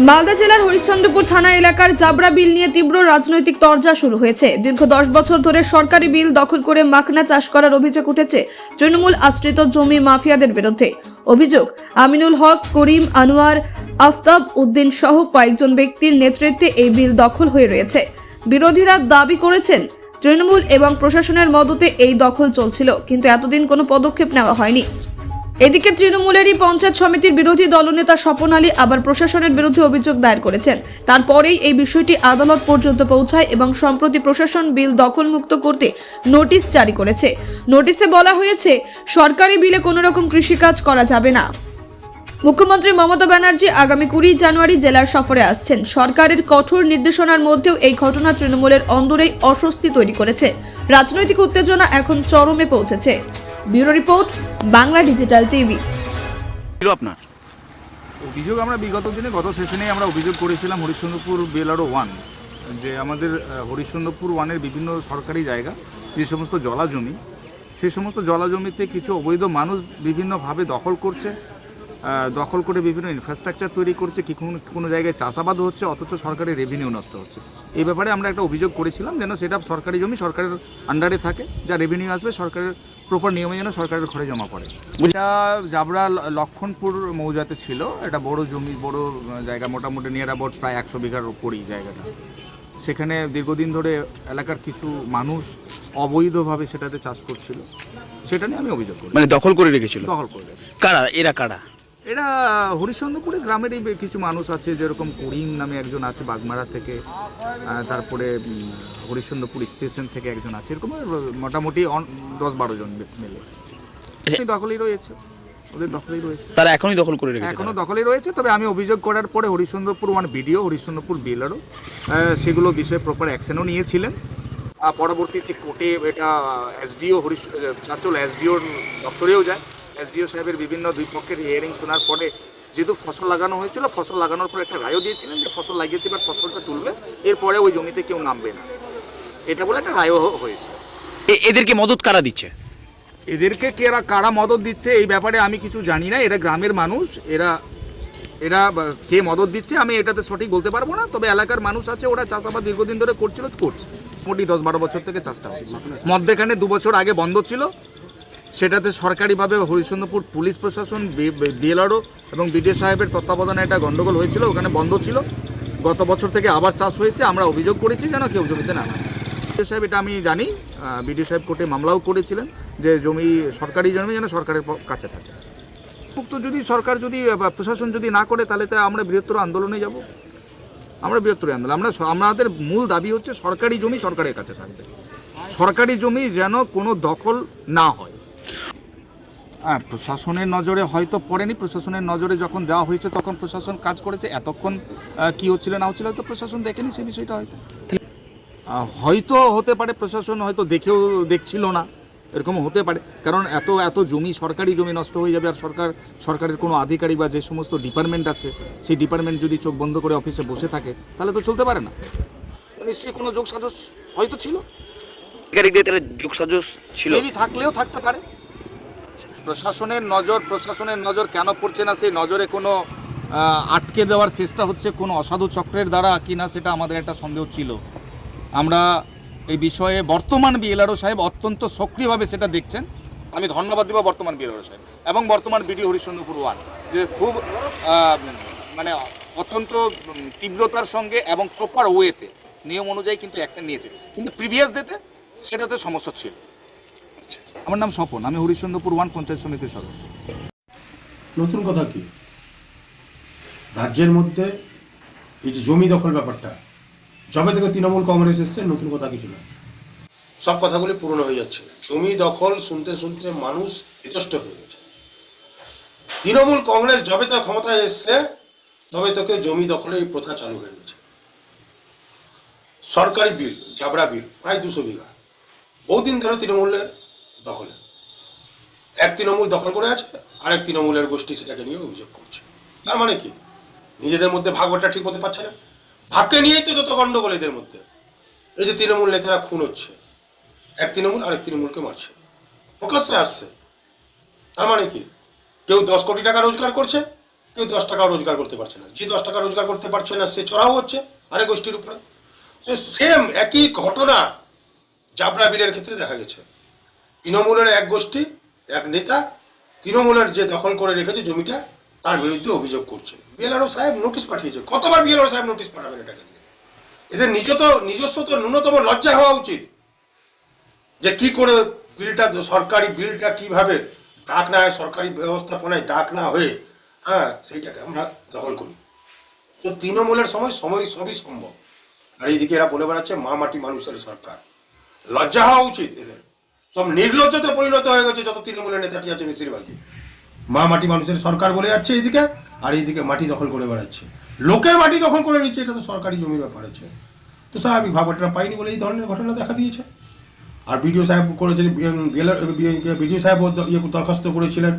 মালদা জেলার হরিশ্চন্দ্রপুর থানা এলাকার জাবরা বিল নিয়ে তীব্র রাজনৈতিক তরজা শুরু হয়েছে। দীর্ঘ দশ বছর ধরে সরকারি বিল দখল করে মাখনা চাষ করার অভিযোগ উঠেছে তৃণমূল আশ্রিত জমি মাফিয়াদের বিরুদ্ধে। অভিযোগ, আমিনুল হক, করিম আনোয়ার, আফতাব উদ্দিন সহ কয়েকজন ব্যক্তির নেতৃত্বে এই বিল দখল হয়ে রয়েছে। বিরোধীরা দাবি করেছেন, তৃণমূল এবং প্রশাসনের মদতে এই দখল চলছিল, কিন্তু এতদিন কোনো পদক্ষেপ নেওয়া হয়নি। এদিকে তৃণমূলেরই পঞ্চায়েত সমিতির বিরোধী দলনেতা স্বপন আলী আবার প্রশাসনের বিরুদ্ধে অভিযোগ দায়ের করেছেন। তারপরেই এই বিষয়টি আদালত পর্যন্ত পৌঁছায় এবং সম্প্রতি প্রশাসন বিল দখলমুক্ত করতে নোটিশ জারি করেছে। নোটিশে বলা হয়েছে, সরকারি বিলে কোনো রকম কৃষিকাজ করা যাবে না। মুখ্যমন্ত্রী মমতা ব্যানার্জি আগামী কুড়ি জানুয়ারি জেলার সফরে আসছেন। সরকারের কঠোর নির্দেশনার মধ্যেও এই ঘটনা তৃণমূলের অন্দরেই অস্বস্তি তৈরি করেছে। রাজনৈতিক উত্তেজনা এখন চরমে পৌঁছেছে। Bureau report Bangla digital TV. আপনার? অভিযোগ আমরা বিগত দিনে গত সেশনে আমরা অভিযোগ করেছিলাম হরিশ্চন্দ্রপুর বেলারো ওয়ান যে আমাদের হরিশ্চন্দ্রপুর ওয়ানের বিভিন্ন সরকারি জায়গা যে সমস্ত জলা জমি সেই সমস্ত জলা জমিতে কিছু অবৈধ মানুষ বিভিন্নভাবে দখল করছে। দখল করে বিভিন্ন ইনফ্রাস্ট্রাকচার তৈরি করছে কি কোনো কোনো জায়গায় চাষাবাদ হচ্ছে অথচ সরকারের রেভিনিউ নষ্ট হচ্ছে। এই ব্যাপারে আমরা একটা অভিযোগ করেছিলাম যেন সেটা সরকারি জমি সরকারের আন্ডারে থাকে যা রেভিনিউ আসবে সরকারের প্রপার নিয়মে যেন সরকারের ঘরে জমা পড়ে। এটা জাবরা লক্ষণপুর মৌজাতে ছিল এটা বড় জমি বড় জায়গা মোটামুটি নিয়ার অ্যাবাউট প্রায় একশো বিঘার উপরই জায়গাটা। সেখানে দীর্ঘদিন ধরে এলাকার কিছু মানুষ অবৈধভাবে সেটাতে চাষ করছিল সেটা নিয়ে আমি অভিযোগ করি মানে দখল করে রেখেছিল? দখল করে। কারা? এরা কারা? এরা হরিশ্চন্দ্রপুরে গ্রামেরই কিছু মানুষ আছে যেরকম করিম নামে একজন আছে বাগমারা থেকে তারপরে হরিশ্চন্দ্রপুর স্টেশন থেকে একজন আছে এরকম মোটামুটি দশ বারো জন মিলে আচ্ছা। দখলেই রয়েছে ওদের দখলেই রয়েছে তারা এখনই দখল করে রেখেছে এখনও। দখলেই রয়েছে তবে আমি অভিযোগ করার পরে Harishchandrapur one BDO Harishchandrapur BLRO সেগুলো বিষয়ে প্রপার অ্যাকশনও নিয়েছিলেন পরবর্তীতে কোর্টে এটা এসডিও হরিশ চাচল এসডিওর দপ্তরেও যায় এসডিও সাহেবের বিভিন্ন দুই পক্ষের হিয়ারিং শোনার পরে যেহেতু ফসল লাগানো হয়েছিল ফসল লাগানোর পর একটা রায়ও দিয়েছিলেন যে ফসল লাগিয়েছে এবার ফসলটা তুলবে এরপরে ওই জমিতে কেউ নামবে না। এটা বলে একটা রায়ও হয়েছে। এ- এদেরকে মদত কারা দিচ্ছে? এদেরকে কেরা কারা মদত দিচ্ছে এই ব্যাপারে আমি কিছু জানি না এরা গ্রামের মানুষ এরা এরা কে মদত দিচ্ছে আমি এটাতে সঠিক বলতে পারব না তবে এলাকার মানুষ আছে ওরা চাষাবাদ দীর্ঘদিন ধরে করছিল করছে। মোটামুটি দশ বারো বছর থেকে চাষটা হচ্ছে। মধ্যেখানে দু বছর আগে বন্ধ ছিল সেটাতে সরকারিভাবে হরিশ্চন্দ্রপুর পুলিশ প্রশাসন বিএলআরও এবং বিডিও সাহেবের তত্ত্বাবধানে একটা গণ্ডগোল হয়েছিল, ওখানে বন্ধ ছিল। গত বছর থেকে আবার চাষ হয়েছে, আমরা অভিযোগ করেছি যেন কেউ জমিতে না। বিডিও সাহেব, এটা আমি জানি। বিডিও সাহেব কোর্টে মামলাও করেছিলেন যে জমি, সরকারি জমি যেন সরকারের কাছে থাকে। মুক্ত যদি সরকার যদি প্রশাসন যদি না করে, তাহলে তো আমরা বৃহত্তর আন্দোলনে যাব। আমরা বৃহত্তর আন্দোলন। আমরা আমাদের মূল দাবি হচ্ছে সরকারি জমি সরকারের কাছে থাকবে। সরকারি জমি যেন কোনো দখল না হয়। হ্যাঁ প্রশাসনের নজরে হয়তো পড়েনি। প্রশাসনের নজরে যখন দেওয়া হয়েছে, তখন প্রশাসন কাজ করেছে। এতক্ষণ কি হচ্ছিল না হচ্ছিল হয়তো প্রশাসন দেখেনি সেই বিষয়টা হয়তো। হয়তো হতে পারে প্রশাসন হয়তো দেখেও দেখছিল না। এরকম হতে পারে। কারণ এত এত জমি, সরকারি জমি নষ্ট হয়ে যাবে আর সরকার, সরকারের কোনো আধিকারিক বা যে সমস্ত ডিপার্টমেন্ট আছে, সেই ডিপার্টমেন্ট যদি চোখ বন্ধ করে অফিসে বসে থাকে, তাহলে তো চলতে পারে না। নিশ্চয়ই কোনো যোগ সাজস হয়তো ছিল। আধিকারিকদের তারা যোগসাজস ছিল? মেবি থাকলেও থাকতে পারে। প্রশাসনের নজর প্রশাসনের নজর কেন পড়ছে না, সেই নজরে কোনো আটকে দেওয়ার চেষ্টা হচ্ছে কোনো অসাধু চক্রের দ্বারা কি না, সেটা আমাদের একটা সন্দেহ ছিল। আমরা এই বিষয়ে বর্তমান বিএলআরও সাহেব অত্যন্ত সক্রিয়ভাবে সেটা দেখছেন। আমি ধন্যবাদ দিব বর্তমান বিএলআরও সাহেব এবং বর্তমান বিডি হরিশ্চন্দ্রপুর ওয়ান যে খুব মানে অত্যন্ত তীব্রতার সঙ্গে এবং প্রপার ওয়েতে নিয়ম অনুযায়ী কিন্তু অ্যাকশন নিয়েছে। কিন্তু প্রিভিয়াস ডেতে সেটাতে সমস্যা ছিল। আমার নাম স্বপন আমি হরিশ্চন্দ্রপুর ওয়ান পঞ্চায়েত সমিতির সদস্য। নতুন কথা কি? রাজ্যের মধ্যে এই যে জমি দখল ব্যাপারটা যবে থেকে তৃণমূল কংগ্রেস এসছে নতুন কথা কিছু না। সব কথাগুলি পুরনো হয়ে যাচ্ছে। জমি দখল শুনতে শুনতে মানুষ বিতষ্ট হয়ে গেছে। তৃণমূল কংগ্রেস যবে তো ক্ষমতায় এসছে তবে থেকে জমি দখলের এই প্রথা চালু হয়ে গেছে। সরকারি বিল জাবরা বিল প্রায় দুশো বিঘা। বহুদিন ধরে তৃণমূলের দখলে। এক তৃণমূল দখল করে আছে, আরেক তৃণমূলের গোষ্ঠী সেটাকে নিয়ে অভিযোগ করছে। তার মানে কি? নিজেদের মধ্যে ভাগবটা ঠিক হতে পারছে না। ভাগকে নিয়েই তো যত গন্ডগোল এদের মধ্যে। এই যে তৃণমূল নেতারা খুন হচ্ছে, এক তৃণমূল আরেক তৃণমূলকে মারছে। প্রকাশ্যে আসছে। তার মানে কি? কেউ দশ কোটি টাকা রোজগার করছে, কেউ দশ টাকা রোজগার করতে পারছে না। যে দশ টাকা রোজগার করতে পারছে না, সে চড়াও হচ্ছে আরেক গোষ্ঠীর উপরে। সেম একই ঘটনা জাবরা বিলের ক্ষেত্রে দেখা গেছে। তৃণমূলের এক গোষ্ঠী, এক নেতা, তৃণমূলের যে দখল করে রেখেছে জমিটা, তার বিরুদ্ধে অভিযোগ করছে। বিএলআরও সাহেব নোটিশ পাঠিয়েছে। কতবার বিএলআরও সাহেব নোটিশ পাঠাবেন এটাকে নিয়ে এদের নিজ তো নিজস্ব তো ন্যূনতম লজ্জা হওয়া উচিত যে কি করে বিলটা, সরকারি বিলটা কীভাবে ডাক না হয়, সরকারি ব্যবস্থাপনায় ডাক না হয়ে হ্যাঁ সেইটাকে আমরা দখল করি। তো তৃণমূলের সময় সময় সবই সম্ভব। আর এইদিকে এরা বলে বেড়াচ্ছে, মা মাটি মানুষের সরকার। লজ্জা হওয়া উচিত। এদের সব নির্লজ্জতে পরিণত হয়ে গেছে যত তৃণমূলের নেতাটি আছে বেশিরভাগই। মা মাটি মানুষের সরকার বলে যাচ্ছে এইদিকে, আর এইদিকে মাটি দখল করে বেড়াচ্ছে। লোকের মাটি দখল করে নিচ্ছে, এটা তো সরকারি জমির ব্যাপার আছে। তো স্বাভাবিক ভাবটা পাইনি বলে এই ধরনের ঘটনা দেখা দিয়েছে। আর বিডিও সাহেব করেছেন বিডিও সাহেব ইয়ে দরখাস্ত করেছিলেন।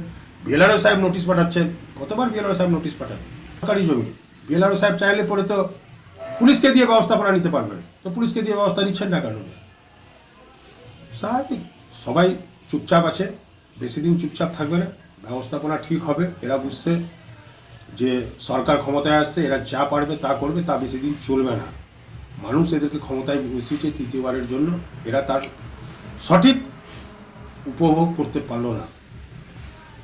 বিএলআরও সাহেব নোটিশ পাঠাচ্ছেন। কতবার বিএলআরও সাহেব নোটিশ পাঠাবেন সরকারি জমি। বিএলআরও সাহেব চাইলে পরে তো পুলিশকে দিয়ে ব্যবস্থাপনা নিতে পারবেন। তো পুলিশকে দিয়ে ব্যবস্থা নিচ্ছেন না কেন? স্বাভাবিক সবাই চুপচাপ আছে, বেশি দিন চুপচাপ থাকবে না, ব্যবস্থাপনা ঠিক হবে, এরা বুঝছে যে সরকার ক্ষমতায় আসছে, এরা যা পারবে তা করবে, তা বেশি দিন চলবে না। মানুষ এদেরকে ক্ষমতায় বসিয়েছে তৃতীয়বারের জন্য, এরা তার সঠিক উপভোগ করতে পারল না,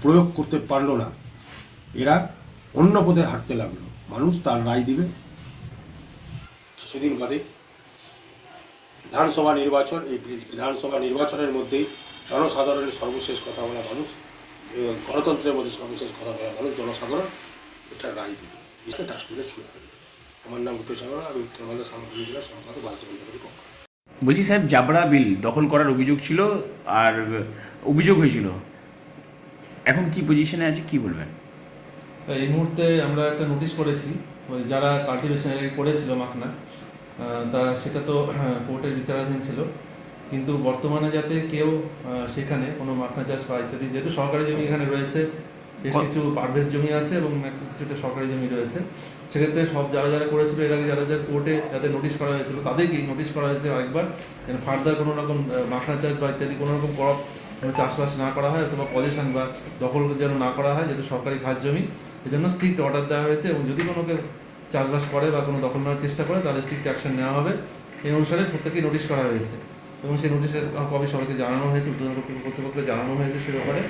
প্রয়োগ করতে পারল না। এরা অন্য পথে হাঁটতে লাগল। মানুষ তার রায় দিবে। কিছুদিন বাদে বিধানসভা নির্বাচন এই বিধানসভা নির্বাচনের মধ্যেই জনসাধারণের সর্বশেষ কথা বলা মানুষ গণতন্ত্রের মধ্যে সর্বশেষ কথা বলা মানুষ জনসাধারণ এটা রায় দিবে। এটা ডাস্টবিনে ছুঁড়ে ফেলবে আমার নাম রূপেশ আগরওয়াল আমি উত্তর মালদা সামগ্রী জেলার সম্পাদক ভারতীয় জনতা পার্টির পক্ষ। বলছি সাহেব জাবরা বিল দখল করার অভিযোগ ছিল আর অভিযোগ হয়েছিল। এখন কি পজিশনে আছে কি বলবেন? এই মুহূর্তে আমরা একটা নোটিশ করেছি ওই যারা কাল্টিভেশন করেছিল মাখনা তা সেটা তো কোর্টের বিচারাধীন ছিল। কিন্তু বর্তমানে যাতে কেউ সেখানে কোনো মাখনা চাষ বা ইত্যাদি যেহেতু সরকারি জমি এখানে রয়েছে বেশ কিছু পারভেজ জমি আছে এবং কিছুটা সরকারি জমি রয়েছে। সেক্ষেত্রে সব যারা যারা করেছিল এর আগে যারা যারা কোর্টে যাদের নোটিশ করা হয়েছিল তাদেরকেই নোটিশ করা হয়েছে আরেকবার যেন ফার্দার কোনো রকম মাখনা চাষ বা ইত্যাদি কোনো রকম ক্রপ চাষবাস না করা হয় অথবা পজিশন বা দখল যেন না করা হয় যেহেতু সরকারি খাস জমি এজন্য স্ট্রিক্ট অর্ডার দেওয়া হয়েছে এবং যদি কোনো চাষবাস করে বা কোনো দখল নেওয়ার চেষ্টা করে তাদের স্ট্রিক্ট অ্যাকশন নেওয়া হবে। এই অনুসারে প্রত্যেকেই নোটিশ করা হয়েছে। এবং সেই নোটিশের কবে সবাইকে জানানো হয়েছে উদ্বোধন কর্তৃপক্ষ কর্তৃপক্ষকে জানানো হয়েছে সে ব্যাপারে।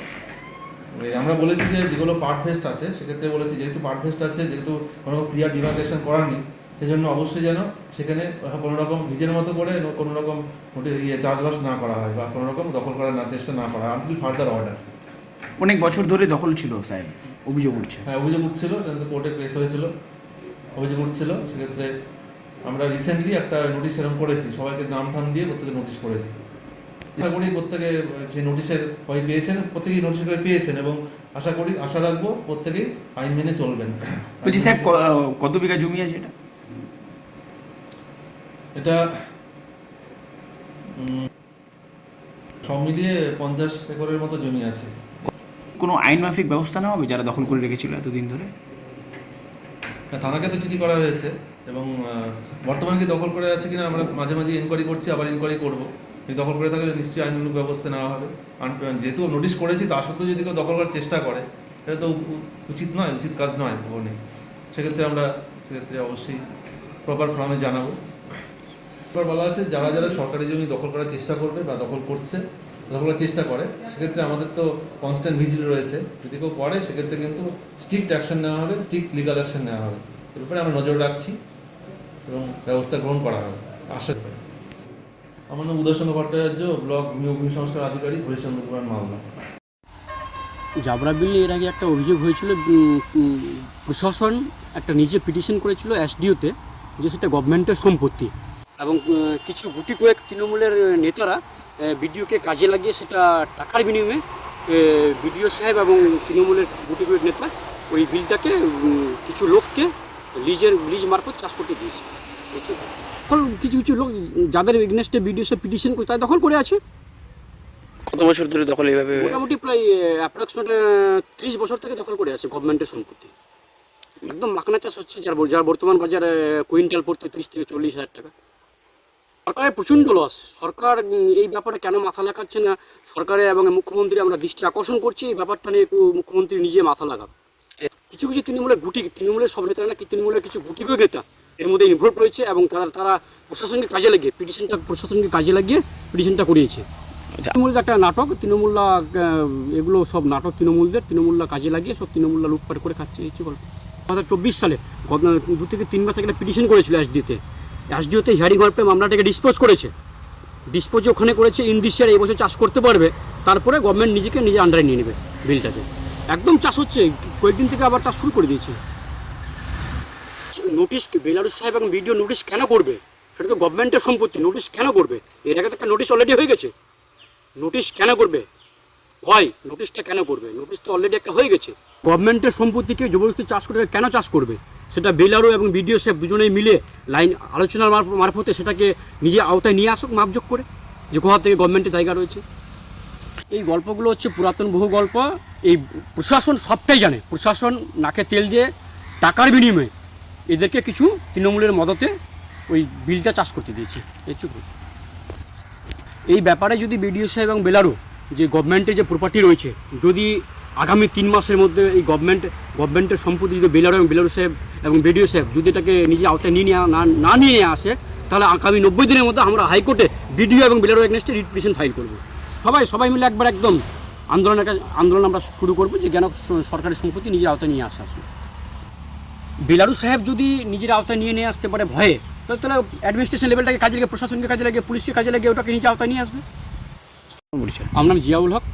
আমরা বলেছি যে যেগুলো পার্ট ফেস্ট আছে সেক্ষেত্রে বলেছি যেহেতু পার্ট ভেস্ট আছে যেহেতু কোনো ক্লিয়ার ডিমার্কেশন করার নেই সেজন্য অবশ্যই যেন সেখানে কোনো রকম নিজের মতো করে কোনো রকম ইয়ে চাষবাস না করা হয় বা কোনো রকম দখল করার না চেষ্টা না করা হয় আনটিল ফার্দার অর্ডার অনেক বছর ধরে দখল ছিল সাহেব অভিযোগ উঠছে। হ্যাঁ অভিযোগ উঠছিল সেখানে কোর্টে কেস হয়েছিল। অভিযোগ উঠছিল সেক্ষেত্রে আমরা রিসেন্টলি একটা নোটিশ এরকম করেছি সবাইকে নাম টাম দিয়ে প্রত্যেকে নোটিশ করেছি। আশা করি প্রত্যেকে সেই নোটিশের কপি পেয়েছেন প্রত্যেকেই নোটিশের কপি পেয়েছেন এবং আশা করি আশা রাখব প্রত্যেকেই আইন মেনে চলবেন। বলছি ক- কত বিঘা জমি আছে এটা? এটা সব মিলিয়ে পঞ্চাশ একরের মতো জমি আছে। কোনো আইন মাফিক ব্যবস্থা নেওয়া হবে যারা দখল করে রেখেছিল এতদিন ধরে? হ্যাঁ, থানাকে তো চিঠি করা হয়েছে এবং বর্তমানে কি দখল করে আছে কিনা আমরা মাঝে মাঝে ইনকোয়ারি করছি, আবার ইনকোয়ারি করব। যদি দখল করে থাকলে নিশ্চয়ই আইনমূলক ব্যবস্থা নেওয়া হবে। যেহেতু নোটিশ করেছি, তা সত্ত্বেও যদি কেউ দখল করার চেষ্টা করে, এটা তো উচিত নয়, উচিত কাজ নয় ভবনে সেক্ষেত্রে আমরা, সেক্ষেত্রে অবশ্যই প্রপার ফর্মে জানাব। এবার বলা আছে, যারা যারা সরকারি জমি দখল করার চেষ্টা করবে বা দখল করছে করার চেষ্টা করে সেক্ষেত্রে আমাদের তো কনস্ট্যান্ট ভিজিল রয়েছে। যদি কেউ করে সেক্ষেত্রে কিন্তু স্ট্রিক্ট অ্যাকশন নেওয়া হবে স্ট্রিক্ট লিগাল অ্যাকশন নেওয়া হবে। এর উপরে আমরা নজর রাখছি এবং ব্যবস্থা গ্রহণ করা হবে। আশা করি। আমার নাম উদয়শঙ্কর ভট্টাচার্য ব্লক ভূমি সংস্কার আধিকারিক হরিশ্চন্দ্র পুরাণ মালদা। জাবরা বিল এর আগে একটা অভিযোগ হয়েছিল প্রশাসন একটা নিজে পিটিশন করেছিল এসডিওতে যে সেটা গভর্নমেন্টের সম্পত্তি। এবং কিছু গুটি কয়েক তৃণমূলের নেতারা বিডিওকে কাজে লাগিয়ে সেটা টাকার বিনিময়ে বিডিও সাহেব এবং তৃণমূলের গুটি কয়েক নেতা ওই বিলটাকে কিছু লোককে লিজের লিজ মারফত চাষ করতে দিয়েছে। কিছু এখন কিছু কিছু লোক যাদের এগনেস্টে বিডিও সাহেব পিটিশন করে তারা দখল করে আছে। কত বছর ধরে দখল এইভাবে? মোটামুটি প্রায় অ্যাপ্রক্সিমেট ত্রিশ বছর থেকে দখল করে আছে গভর্নমেন্টের সম্পত্তি। একদম মাখনা চাষ হচ্ছে যার যার বর্তমান বাজারে কুইন্টাল পড়তে ত্রিশ থেকে চল্লিশ হাজার টাকা। সরকারের প্রচণ্ড লস সরকার এই ব্যাপারে কেন মাথা লাগাচ্ছে না? সরকারে এবং মুখ্যমন্ত্রী আমরা দৃষ্টি আকর্ষণ করছি এই ব্যাপারটা নিয়ে একটু মুখ্যমন্ত্রী নিজে মাথা লাগাক কিছু কিছু তৃণমূলের গুটি তৃণমূলের সব নেতারা নাকি তৃণমূলের কিছু গুটি নেতা এর মধ্যে ইনভলভ রয়েছে এবং তারা তারা প্রশাসনকে কাজে লাগিয়ে পিটিশনটা প্রশাসনকে কাজে লাগিয়ে পিটিশনটা করিয়েছে। তৃণমূলের একটা নাটক তৃণমূলরা আহ, এগুলো সব নাটক তৃণমূলদের তৃণমূলরা কাজে লাগিয়ে সব তৃণমূলরা লুটপাট করে খাচ্ছে এই গল্প। দু হাজার চব্বিশ সালে দু থেকে তিন মাস একটা পিটিশন করেছিল এসডিতে এসডিওতে হিয়ারিং হওয়ার মামলাটাকে ডিসপোজ করেছে। ডিসপোজ ওখানে করেছে ইন্দিশিয়ার এই বছর চাষ করতে পারবে, তারপরে গভর্নমেন্ট নিজেকে নিজে আন্ডারে নিয়ে নেবে বিলটাকে। একদম চাষ হচ্ছে, কয়েকদিন থেকে আবার চাষ শুরু করে দিয়েছে। নোটিশ বেলারুস সাহেব এবং ভিডিও নোটিশ কেন করবে? সেটা তো গভর্নমেন্টের সম্পত্তি নোটিশ কেন করবে? এর আগে তো একটা নোটিশ অলরেডি হয়ে গেছে। নোটিশ কেন করবে? হয় নোটিশটা কেন করবে? নোটিশ তো অলরেডি একটা হয়ে গেছে। গভর্নমেন্টের সম্পত্তিকে জবরদস্তি চাষ করে, কেন চাষ করবে? সেটা বেলারও এবং বিডিও সাহেব দুজনেই মিলে লাইন আলোচনার মারফ- মারফতে সেটাকে নিজে আওতায় নিয়ে আসুক মাপযোগ করে, যে কোথা থেকে গভর্নমেন্টের জায়গা রয়েছে। এই গল্পগুলো হচ্ছে পুরাতন বহু গল্প। এই প্রশাসন সবটাই জানে। প্রশাসন নাকে তেল দিয়ে টাকার বিনিময়ে এদেরকে কিছু তৃণমূলের মদতে ওই বিলটা চাষ করতে দিয়েছে। এই ব্যাপারে যদি বিডিও সাহেব এবং বেলারো যে গভর্নমেন্টের যে প্রপার্টি রয়েছে, যদি আগামী তিন মাসের মধ্যে এই গভর্নমেন্ট গভর্নমেন্টের সম্পত্তি যদি বেলারো এবং বেলারু সাহেব এবং বিডিও সাহেব যদি এটাকে নিজে আওতায় নিয়ে নেওয়া না না নিয়ে নিয়ে আসে তাহলে আগামী নব্বই দিনের মধ্যে আমরা হাইকোর্টে বিডিও এবং বেলারু এগেনস্টে রিট পিটিশন ফাইল করব। সবাই সবাই মিলে একবার একদম আন্দোলনের কাজ আন্দোলন আমরা শুরু করব যে কেন সরকারি সম্পত্তি নিজের আওতায় নিয়ে আসা আসে। বেলারু সাহেব যদি নিজের আওতায় নিয়ে নিয়ে আসতে পারে ভয়ে তাহলে তাহলে অ্যাডমিনিস্ট্রেশন লেভেলটাকে কাজে লাগে প্রশাসনকে কাজে লাগে পুলিশকে কাজে লাগে ওটাকে নিজের আওতায় নিয়ে আসবে। আমার নাম জিয়াউল হক।